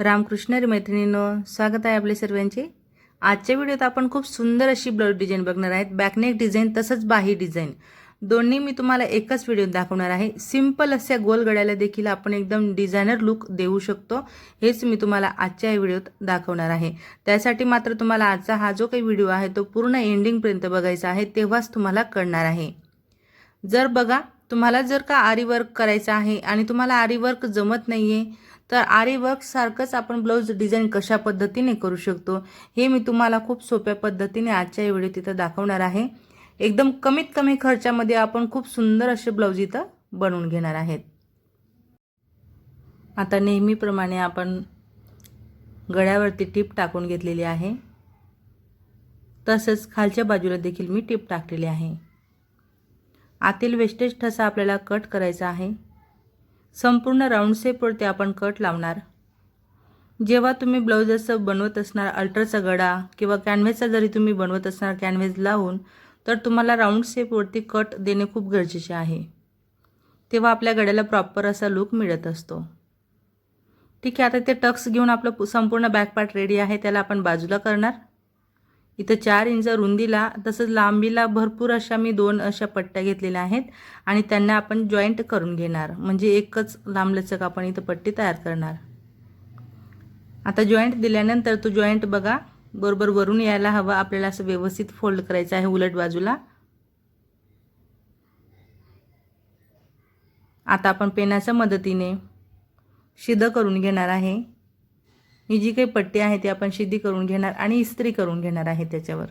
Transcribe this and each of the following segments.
रामकृष्ण मैत्रिणीनं स्वागत आहे आपले सर्वांचे. आजच्या व्हिडिओत आपण खूप सुंदर अशी ब्लाऊज डिझाईन बघणार आहेत. बॅकनेक डिझाईन तसंच बाही डिझाईन दोन्ही मी तुम्हाला एकच व्हिडिओत दाखवणार आहे. सिंपल अशा गोल गड्याला देखील आपण एकदम डिझायनर लुक देऊ शकतो. हेच मी तुम्हाला आजच्या या व्हिडिओत दाखवणार आहे. त्यासाठी मात्र तुम्हाला आजचा हा जो काही व्हिडिओ आहे तो पूर्ण एंडिंगपर्यंत बघायचा आहे तेव्हाच तुम्हाला कळणार आहे. जर बघा तुम्हाला जर का आरी वर्क करायचं आहे आणि तुम्हाला आरी वर्क जमत नाही आहे तर आरी वर्कसारखंच आपण ब्लाऊज डिझाईन कशा पद्धतीने करू शकतो हे मी तुम्हाला खूप सोप्या पद्धतीने आजच्या व्हिडिओ तिथं दाखवणार आहे. एकदम कमीत कमी खर्चामध्ये आपण खूप सुंदर असे ब्लाऊज इथं बनवून घेणार आहेत. आता नेहमीप्रमाणे आपण गळ्यावरती टीप टाकून घेतलेली आहे. तसंच खालच्या बाजूला देखील मी टीप टाकलेली आहे. आतील वेस्टेज ठसा आपल्याला कट करायचा आहे. संपूर्ण राऊंड शेपवरती आपण कट लावणार. जेव्हा तुम्ही ब्लाऊज असं बनवत असणार अल्ट्राचा गडा किंवा कॅनव्हेसचा जरी तुम्ही बनवत असणार कॅनव्हेस लावून तर तुम्हाला राऊंड शेपवरती कट देणे खूप गरजेचे आहे. तेव्हा आपल्या गड्याला प्रॉपर असा लुक मिळत असतो. ठीक आहे आता ते टक्स घेऊन आपलं संपूर्ण बॅक पार्ट रेडी आहे त्याला आपण बाजूला करणार. इथं चार इंच रुंदीला तसंच लांबीला भरपूर अशा मी दोन अशा पट्ट्या घेतलेल्या आहेत आणि त्यांना आपण जॉईंट करून घेणार. म्हणजे एकच लांबलचक आपण इथं पट्टी तयार करणार. आता जॉईंट दिल्यानंतर तो जॉईंट बघा बरोबर वरून यायला हवा आपल्याला असं व्यवस्थित फोल्ड करायचं आहे उलट बाजूला. आता आपण पेनाच्या मदतीने शिद करून घेणार आहे. ही जी काही पट्टी आहे ती आपण शिद्धी करून घेणार आणि इस्त्री करून घेणार आहे त्याच्यावर.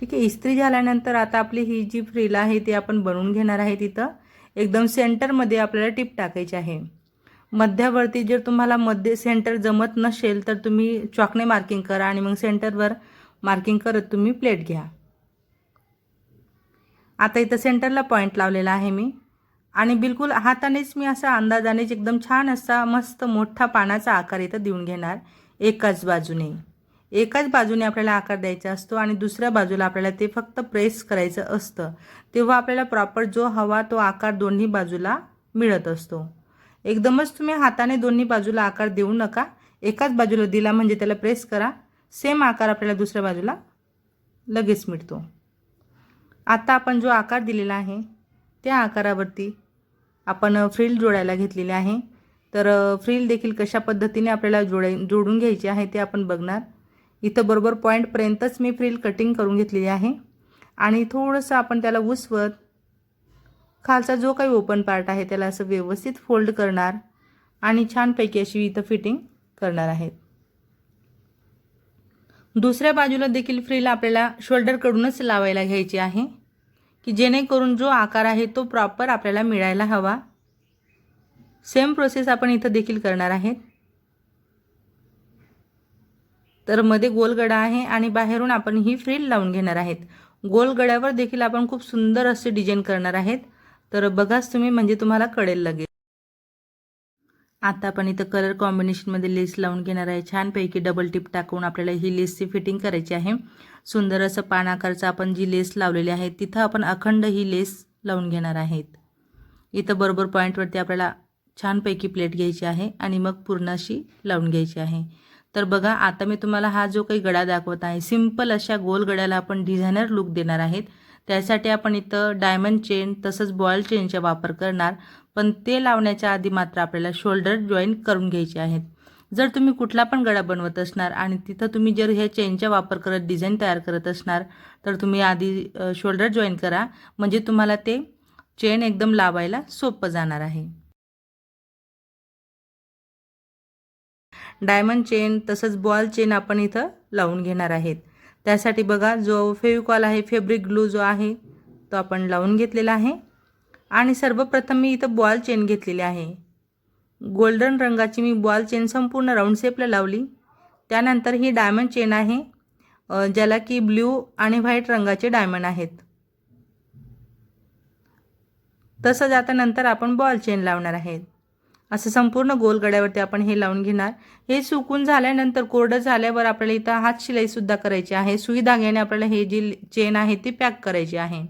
ठीक आहे इस्त्री झाल्यानंतर आता आपली ही जी फ्रील आहे ती आपण बनवून घेणार आहे तिथं. एकदम सेंटरमध्ये आपल्याला टिप टाकायची आहे. मध्यावरती जर तुम्हाला मध्ये सेंटर जमत नसेल तर तुम्ही चॉकने मार्किंग करा आणि मग सेंटरवर मार्किंग करत तुम्ही प्लेट घ्या. आता इथं सेंटरला पॉईंट लावलेला आहे मी. आणि बिलकुल हातानेच मी असा अंदाजानेच एकदम छान असा मस्त मोठा पानाचा आकार इथं देऊन घेणार एकाच बाजूने. एकाच बाजूने आपल्याला आकार द्यायचा असतो आणि दुसऱ्या बाजूला आपल्याला ते फक्त प्रेस करायचं असतं तेव्हा आपल्याला प्रॉपर जो हवा तो आकार दोन्ही बाजूला मिळत असतो. एकदमच तुम्ही हाताने दोन्ही बाजूला आकार देऊ नका. एकाच बाजूला दिला म्हणजे त्याला प्रेस करा. सेम आकार आपल्याला दुसऱ्या बाजूला लगेच मिळतो. आता आपण जो आकार दिलेला आहे त्या आकारावरती आपण फ्रिल जोडायला घेतलेली आहे. तर फ्रिल देखील कशा पद्धतीने आपल्याला जोडाय जोडून घ्यायची आहे ते आपण बघणार. इथं बरोबर पॉईंटपर्यंतच मी फ्रिल कटिंग करून घेतलेली आहे. आणि थोडंसं आपण त्याला उसवत खालचा जो काही ओपन पार्ट आहे त्याला असं व्यवस्थित फोल्ड करणार आणि छानपैकी अशी इथं फिटिंग करणार आहेत दुसऱ्या बाजूला देखील फ्रील आपल्याला शोल्डरकडूनच लावायला घ्यायची आहे. की जेणेकरून जो आकार आहे तो प्रॉपर आपल्याला मिळायला हवा. सेम प्रोसेस आपण इथं देखील करणार आहेत. तर मध्ये गोलगडा आहे आणि बाहेरून आपण ही फ्रील लावून घेणार आहेत. गोलगड्यावर देखील आपण खूप सुंदर असे डिझाईन करणार आहेत. तर बघाच तुम्ही म्हणजे तुम्हाला कळेल लगेच. आता आपण इथं कलर कॉम्बिनेशनमध्ये लेस लावून घेणार आहे. छानपैकी डबल टिप टाकून आपल्याला ही लेसची फिटिंग करायची आहे. सुंदर असं पानाकारचं आपण जी लेस लावलेली आहे तिथं आपण अखंड ही लेस लावून घेणार आहेत. इथं बरोबर पॉईंटवरती आपल्याला छानपैकी प्लेट घ्यायची आहे आणि मग पूर्ण अशी लावून घ्यायची आहे. तर बघा आता मी तुम्हाला हा जो काही गडा दाखवत आहे सिंपल अशा गोल गड्याला आपण डिझायनर लुक देणार आहेत. त्यासाठी आपण इथं डायमंड चेन तसंच बॉल चेनचा वापर करणार. पण ते लावण्याच्या आधी मात्र आपल्याला शोल्डर जॉईन करून घ्यायचे आहेत. जर तुम्ही कुठला पण गडा बनवत असणार आणि तिथं तुम्ही जर ह्या चेनचा वापर करत डिझाईन तयार करत असणार तर तुम्ही आधी शोल्डर जॉईन करा. म्हणजे तुम्हाला ते चेन एकदम लावायला सोपं जाणार आहे. डायमंड चेन तसंच बॉल चेन आपण इथं लावून घेणार आहेत. त्यासाठी बघा जो फेविकॉल आहे फेब्रिक ग्लू जो आहे तो आपण लावून घेतलेला आहे. आणि सर्वप्रथम मी इथं बॉल चेन घेतलेली आहे. गोल्डन रंगाची मी बॉल चेन संपूर्ण राऊंड शेपला लावली. त्यानंतर ही डायमंड चेन आहे ज्याला की ब्ल्यू आणि व्हाईट रंगाचे डायमंड आहेत. तसंच आता नंतर आपण बॉल चेन लावणार आहेत. असं संपूर्ण गोल गड्यावरती आपण हे लावून घेणार. हे सुकून झाल्यानंतर कोरडं झाल्यावर आपल्याला इथं हात शिलाईसुद्धा करायची आहे. सुई धाग्याने आपल्याला हे जी चेन आहे ती पॅक करायची आहे.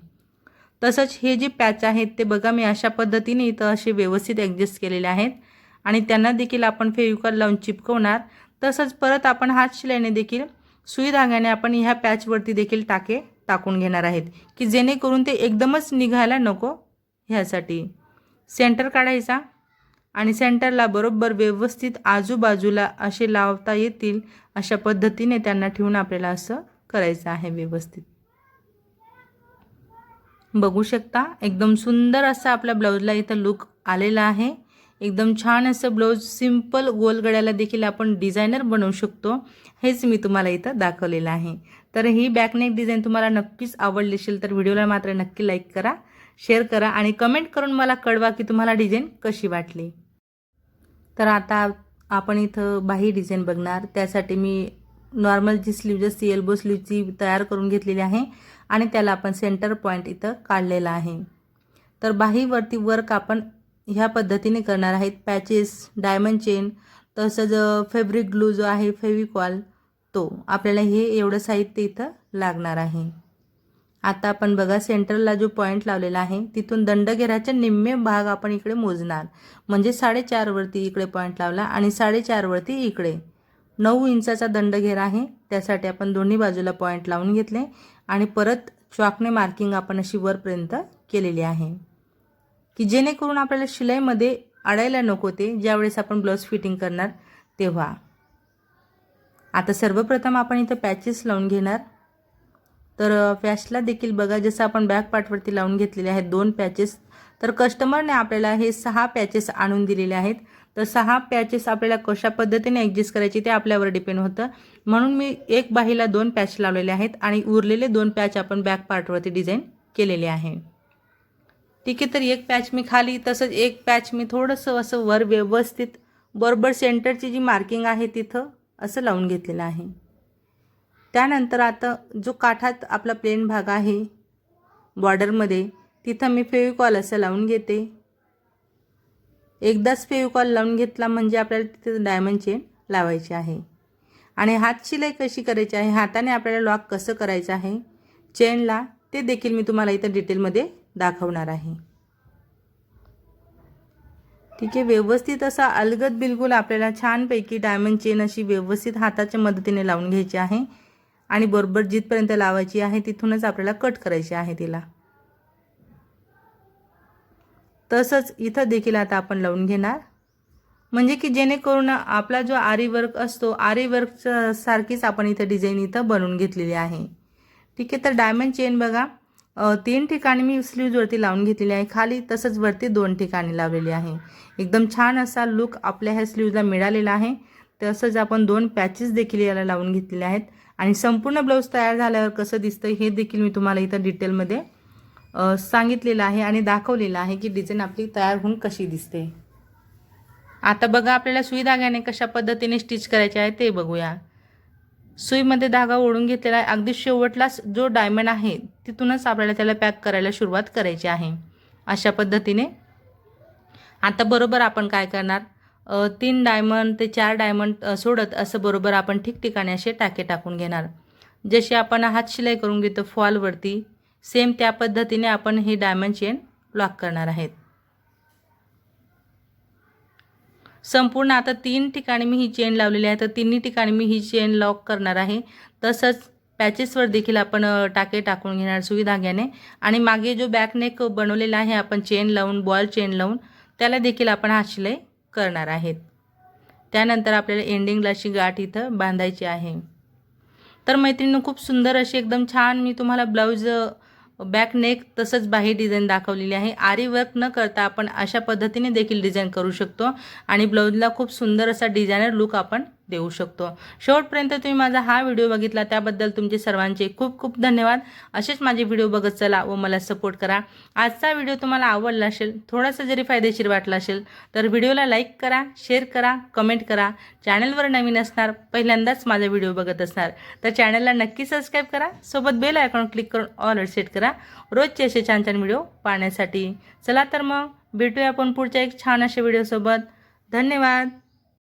तसंच हे जे पॅच आहेत ते बघा मी अशा पद्धतीने इथं असे व्यवस्थित ॲडजस्ट केलेले आहेत. आणि त्यांना देखील आपण फेविकॉल लावून चिपकवणार. तसंच परत आपण हात शिलाईने देखील सुई धाग्याने आपण ह्या पॅचवरती देखील टाके टाकून घेणार आहेत. की जेणेकरून ते एकदमच निघायला नको ह्यासाठी. सेंटर काढायचा. आणि सेंटरला बरोबर व्यवस्थित आजूबाजूला असे लावता येतील अशा पद्धतीने त्यांना ठेवून आपल्याला असं करायचं आहे व्यवस्थित. बघू शकता एकदम सुंदर असं आपल्या ब्लाऊजला इथं लुक आलेला आहे. एकदम छान असं ब्लाऊज सिंपल गोलगड्याला देखील आपण डिझायनर बनवू शकतो. हेच मी तुम्हाला इथं दाखवलेलं आहे. तर ही बॅकनेक डिझाईन तुम्हाला नक्कीच आवडली असेल तर व्हिडिओला मात्र नक्की लाईक करा शेअर करा आणि कमेंट करून मला कळवा की तुम्हाला डिझाईन कशी वाटली. तर आता आपण इथं बाही डिझाईन बघणार. त्यासाठी मी नॉर्मल जी स्लीव जशी एल्बो स्लीवची तयार करून घेतलेली आहे आणि त्याला आपण सेंटर पॉईंट इथं काढलेला आहे. तर बाहीवरती वर्क आपण ह्या पद्धतीने करणार आहेत. पॅचेस डायमंड चेन तसंच फेब्रिक ग्लू जो आहे फेविकॉल तो. आपल्याला हे एवढं साहित्य इथं लागणार आहे. आता आपण बघा सेंटरला जो पॉईंट लावलेला आहे तिथून दंडघेराचे निम्मे भाग आपण इकडे मोजणार. म्हणजे साडेचारवरती इकडे पॉईंट लावला आणि साडेचारवरती इकडे. नऊ इंचाचा दंडघेर आहे त्यासाठी आपण दोन्ही बाजूला पॉईंट लावून घेतले आणि परत चॉकने मार्किंग आपण अशी वरपर्यंत केलेली आहे. की जेणेकरून आपल्याला शिलाईमध्ये अडायला नको ते ज्यावेळेस आपण ब्लाऊज फिटिंग करणार तेव्हा. आता सर्वप्रथम आपण इथं पॅचेस लावून घेणार. तर पॅचला देखील बघा जसं आपण बॅक पाठवरती लावून घेतलेले आहेत दोन पॅचेस. तर कस्टमरने आपल्याला हे सहा पॅचेस आणून दिलेले आहेत. तर सहा पॅचेस आपल्याला कशा पद्धतीने ॲडजस्ट करायची ते आपल्यावर डिपेंड होतं. म्हणून मी एक बाहीला दोन पॅच लावलेले आहेत आणि उरलेले दोन पॅच आपण बॅक पार्टवरती डिझाईन केलेले आहे. ठीक आहे तर एक पॅच मी खाली तसंच एक पॅच मी थोडंसं असं वर व्यवस्थित बरोबर सेंटरची जी मार्किंग आहे तिथं असं लावून घेतलेलं आहे. त्यानंतर आता जो काठात आपला प्लेन भाग आहे बॉर्डरमध्ये तिथं मी फेविकॉल असं लावून घेते. एकदाच फेविकॉल लावून घेतला म्हणजे आपल्याला तिथे डायमंड चेन लावायची आहे. आणि हात शिलाई कशी करायची आहे हाताने आपल्याला लॉक कसं करायचं आहे चेनला ते देखील मी तुम्हाला इथं डिटेलमध्ये दाखवणार आहे. ठीक आहे व्यवस्थित असा अलगद बिलकुल आपल्याला छानपैकी डायमंड चेन अशी व्यवस्थित हाताच्या मदतीने लावून घ्यायची आहे. आणि बरोबर जिथपर्यंत लावायची आहे तिथूनच आपल्याला कट करायची आहे तिला. तसंच इथं देखील आता आपण लावून घेणार. म्हणजे की जेणेकरून आपला जो आरी वर्क असतो आरी वर्क सारखीच आपण इथं डिझाईन इथं बनवून घेतलेली आहे. ठीक आहे तर डायमंड चेन बघा. तीन ठिकाणी मी स्लीव्जवरती लावून घेतलेली आहे. खाली तसंच वरती दोन ठिकाणी लावलेली आहे. एकदम छान असा लुक आपल्या ह्या स्लीव्जला मिळालेला आहे. तसंच आपण दोन पॅचेस देखील याला लावून घेतलेले आहेत. आणि संपूर्ण ब्लाऊज तयार झाल्यावर कसं दिसतं हे देखील मी तुम्हाला इथं डिटेलमध्ये सांगितलेलं आहे आणि दाखवलेलं आहे की डिझाईन आपली तयार होऊन कशी दिसते. आता बघा आपल्याला सुई धाग्याने कशा पद्धतीने स्टिच करायचे आहे ते बघूया. सुईमध्ये धागा ओढून घेतलेला आहे. अगदी शेवटलाच जो डायमंड आहे तिथूनच आपल्याला त्याला पॅक करायला सुरुवात करायची आहे. अशा पद्धतीने. आता बरोबर आपण काय करणार? तीन डायमंड ते चार डायमंड सोडत असं बरोबर आपण ठिकठिकाणी असे टाके टाकून घेणार. जसे आपण हात शिलाई करून घेतो फॉलवरती सेम त्या पद्धतीने आपण ही डायमंड चेन लॉक करणार आहेत. संपूर्ण आता तीन ठिकाणी मी ही चेन लावलेली आहे तर तिन्ही ठिकाणी मी ही चेन लॉक करणार आहे. तसंच पॅचेसवर देखील आपण टाके टाकून घेणार सुई धाग्याने आणि मागे जो बॅकनेक बनवलेला आहे आपण चेन लावून बॉल चेन लावून त्याला देखील आपण हात शिलाई करणार आहेत. त्यानंतर आपल्याला एंडिंगला अशी गाठ इथं बांधायची आहे. तर मैत्रिणी खूप सुंदर अशी एकदम छान मी तुम्हाला ब्लाऊज बॅक नेक तसंच बाही डिझाईन दाखवलेली आहे. आरी वर्क न करता आपण अशा पद्धतीने देखील डिझाईन करू शकतो. आणि ब्लाऊजला खूप सुंदर असा डिझायनर लुक आपण देऊ शकतो. शेवटपर्यंत तुम्ही माझा हा व्हिडिओ बघितला त्याबद्दल तुमचे सर्वांचे खूप खूप धन्यवाद. असेच माझे व्हिडिओ बघत चला व मला सपोर्ट करा. आजचा व्हिडिओ तुम्हाला आवडला असेल थोडासा जरी फायदेशीर वाटला असेल तर व्हिडिओला लाईक करा शेअर करा कमेंट करा. चॅनलवर नवीन असणार पहिल्यांदाच माझा व्हिडिओ बघत असणार तर चॅनलला नक्की सबस्क्राईब करा. सोबत बेल आयकॉन क्लिक करून ऑल सेट करा. रोजचे असे छान छान व्हिडिओ पाहण्यासाठी. चला तर मग भेटूया आपण पुढच्या एक छान अशा व्हिडिओसोबत धन्यवाद.